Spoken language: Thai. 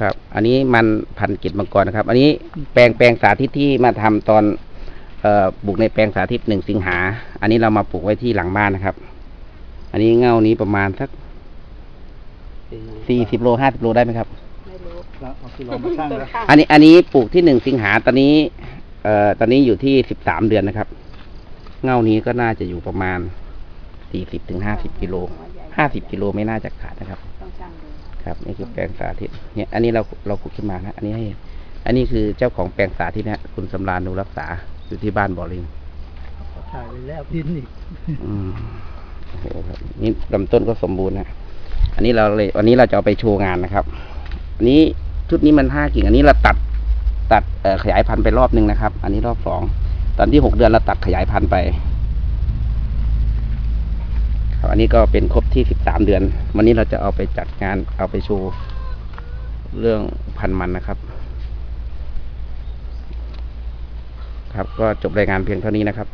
ครับ อันนี้มันพันธุ์กิจมังกรนะครับ อันนี้แปลงแปลงสาธิตที่มาทำตอนเอ่อปลูกในแปลงสาธิตหนึ่งสิงหา อันนี้เรามาปลูกไว้ที่หลังบ้านนะครับ อันนี้เง่านี้ประมาณสักสี่สิบโลห้าสิบโลได้ไหมครับไม่รู้แล้วเอากิโลมาชั่งแล้วอันนี้อันนี้ปลูกที่หนึ่งสิงหาตอนนี้ เอ่อตอนนี้อยู่ที่สิบสามเดือนนะครับ เง่านี้ก็น่าจะอยู่ประมาณสี่สิบถึงห้าสิบกิโลห้าสิบกิโลไม่น่าจะขาดนะครับต้องช่างดู ครับนี่คือแปลงสาธิตเนี่ยอันนี้เราเราขุดขึ้นมานะอันนี้ให้อันนี้คือเจ้าของแปลงสาธิตนะคุณสำราญดูรักษาอยู่ที่บ้านบ่อลิงถ่ายไปแล้วดินอีกอืมโอ้โหครับนี่ลำต้นก็สมบูรณ์นะอันนี้เราเลยวันนี้เราจะเอาไปโชว์งานนะครับอันนี้ชุดนี้มันห้ากิ่ง อันนี้เราตัดตัดเอ่อขยายพันธุ์ไปรอบหนึ่งนะครับ อันนี้รอบสองตอนที่หกเดือนเราตัดขยายพันธุ์ไปครับอั นี้ก็เป็นครบที่สิบสามเดือน วันนี้เราจะเอาไปจัดงานเอาไปโชว์เรื่องพันธุ์มันนะครับ ครับก็จบรายงานเพียงเท่านี้นะครับ